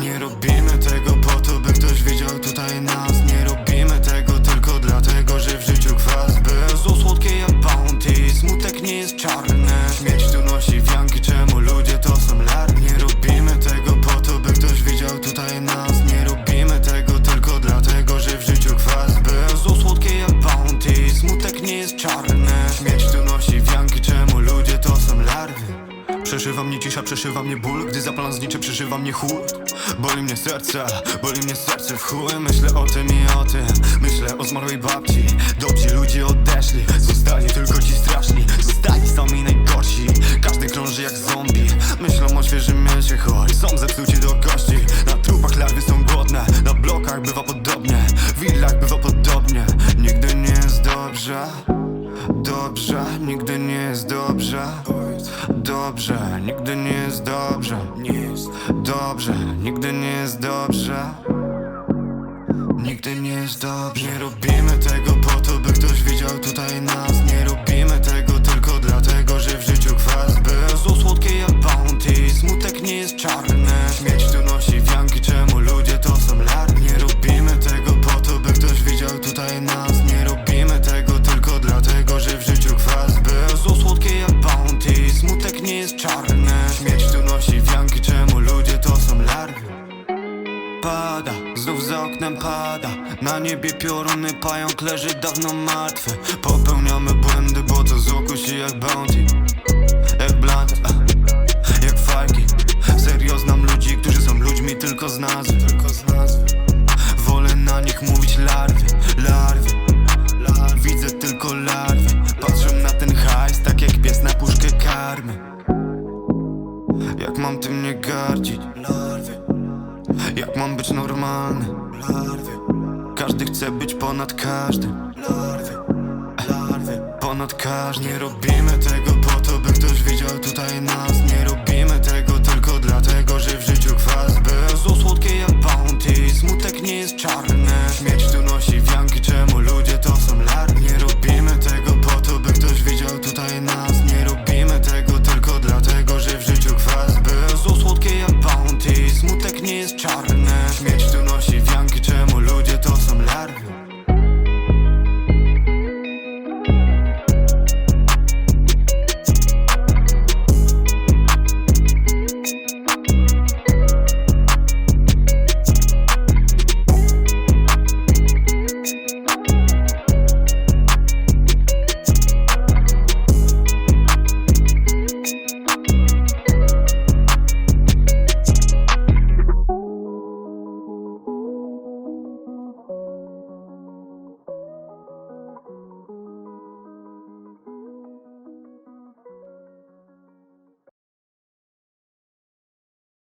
Nie robimy Przeszywa mnie cisza, przeszywa mnie ból. Gdy zaplan zniczy, przeszywa mnie chłód Boli mnie serce, boli mnie serce w chuj Myślę o tym i o tym. Myślę o zmarłej babci. Dobrzy ludzie odeszli. Zostali tylko ci straszni. Zostali Dobrze, nigdy nie jest dobrze. Dobrze, nigdy nie jest dobrze. Dobrze, nigdy nie jest dobrze. Nigdy nie jest dobrze. Nie robimy tego pada, znów za oknem pada. Na niebie pioruny, pająk leży dawno martwy Popełniamy błędy, bo to zło kusi jak bounty. Jak blunt, jak fajki Serio znam ludzi, którzy są ludźmi tylko z nazwy. Z Wolę na nich mówić larwy larwy. Widzę tylko larwy. Patrzę na ten hajs, tak jak pies na puszkę karmy. Jak mam tym nie gardzić? Larwy jak mam być normalny? Każdy chce być ponad każdym. Ponad każdym. Nie robimy tego